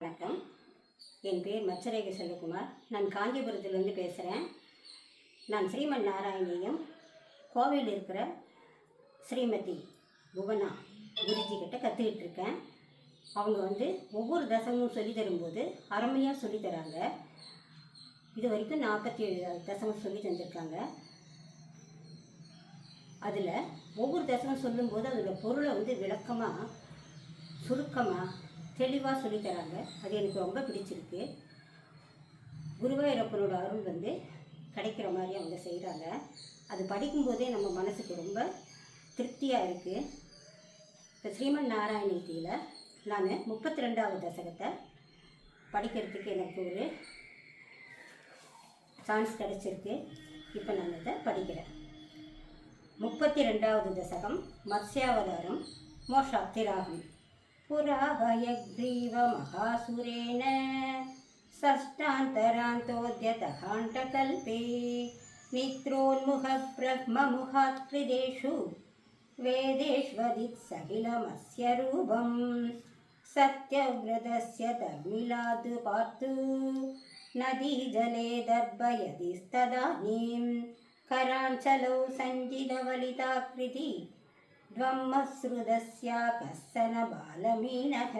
வணக்கம். என் பேர் மச்சரேக செல்வகுமார். நான் காஞ்சிபுரத்திலிருந்து பேசுகிறேன் நான் ஸ்ரீமன் நாராயணியும் கோவையில் இருக்கிற ஸ்ரீமதி புவனா குருஜி கிட்ட கற்றுக்கிட்டு இருக்கேன். அவங்க வந்து ஒவ்வொரு தசமும் சொல்லி தரும்போது அருமையாக சொல்லி தராங்க. இது வரைக்கும் நாற்பத்தி ஏழு தசமம் சொல்லி தந்திருக்காங்க. அதில் ஒவ்வொரு தசமும் சொல்லும்போது அதோட பொருளை வந்து விளக்கமாக சுருக்கமாக தெளிவாக சொல்லித்தராங்க. அது எனக்கு ரொம்ப பிடிச்சிருக்கு. குருவாயூரப்பனோட அருள் வந்து கிடைக்கிற மாதிரி அவங்க செய்கிறாங்க அது படிக்கும்போதே நம்ம மனசுக்கு ரொம்ப திருப்தியாக இருக்குது இப்போ ஸ்ரீமன் நாராயணத்தியில் நான் முப்பத்தி ரெண்டாவது தசகத்தை படிக்கிறதுக்கு எனக்கு ஒரு சான்ஸ் கிடச்சிருக்கு. இப்போ நான் இதை படிக்கிறேன். முப்பத்தி ரெண்டாவது தசகம் மத்ஸ்யாவதாரம் மோஷாப்திராகம் पुराहयग्रीवमहासुरेण षष्टान्तरान्तोद्यतहाण्टकल्पे नित्रोन्मुखब्रह्ममुखात्कृदेषु वेदेष्वदित्सहिलमस्य रूपं सत्यव्रतस्य तर्मिलादुपातु नदीजले दर्भयतिस्तदानीं कराञ्चलौ सञ्जितवलिताकृति ध्वम्मश्रुतस्या कश्चन बालमीनः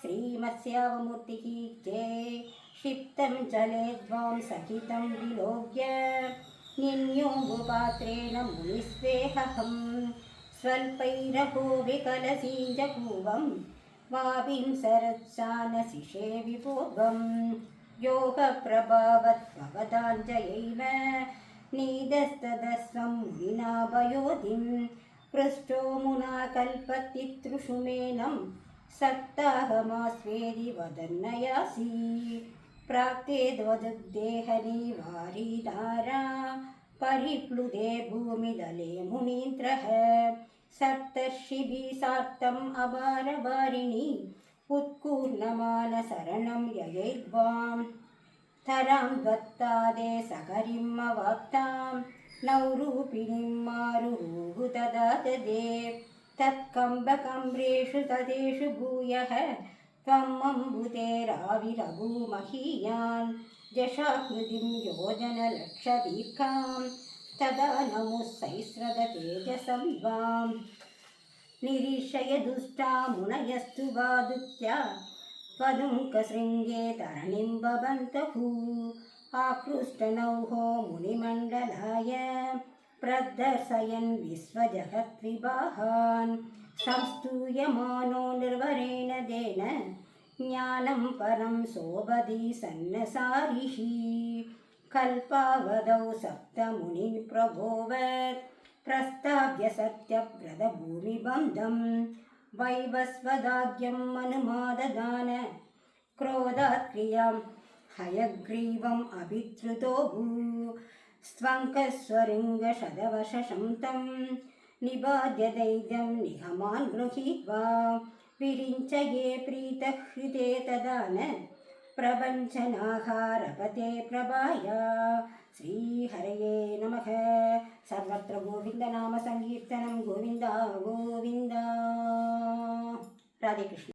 श्रीमत्स्यावमूर्तिः जय क्षिप्तं जले द्वां सहितं विलोक्य निन्योमुपात्रेण मुनिस्वेहहं स्वल्पैरहो विकलसीञ्जपूवं वापिं सरत्सानशिषे विपूर्वं योगप्रभावत्ववदाञ्जयैव नीदस्तदस्वं मुनिना वयोधिं पृष्ठो मुना कल्पतितृषुमेनं सप्ताहमास्वेदि वदन्नयासि। प्राप्तेद्वदुग्देहनिवारिधारा परिप्लुदे भूमिदले मुनीन्द्रः। सप्तर्षिभिः सार्तम् अपारवारिणि उत्कूर्णमानशरणं ययैद्वां तरां दत्तादे सकरिम् अवाप्तां नौरूपिणीं मारुरुः तदा ददे तत्कम्बकम्ब्रेषु तदेषु भूयः त्वम् अम्बुतेराविरभूमहीयान् जशाकृतिं योजनलक्षदीर्घां तदा नमुः सैस्रदतेजसं द्वां निरीक्षय दुष्टा मुनयस्तु वादुत्या त्वदुङ्कशृङ्गे तरणिं बबन्तः आकृष्टनौहो मुनिमण्डलाय प्रदर्शयन् विश्वजगद्विवाहान्। संस्तूयमानो निर्वरेण देन ज्ञानं परं शोभति सन्नसारिः। कल्पावधौ प्रस्ताव्य सत्यव्रतभूमिबन्धं वैवस्वदाज्ञम् अनुमाददान क्रोधात् क्रियां हयग्रीवम् अभिद्रुतो भू स्वङ्कस्वरिङ्गशतवशं तं निबाध्य दैत्यं निगमान् गृहीत्वा विरिञ्चये प्रीतहृते तदा न प्रपञ्चनाहारपते प्रभाया। श्रीहरये नमः। सर्वत्र गोविन्दनामसङ्कीर्तनं गोविन्द गोविन्द। राधेकृष्ण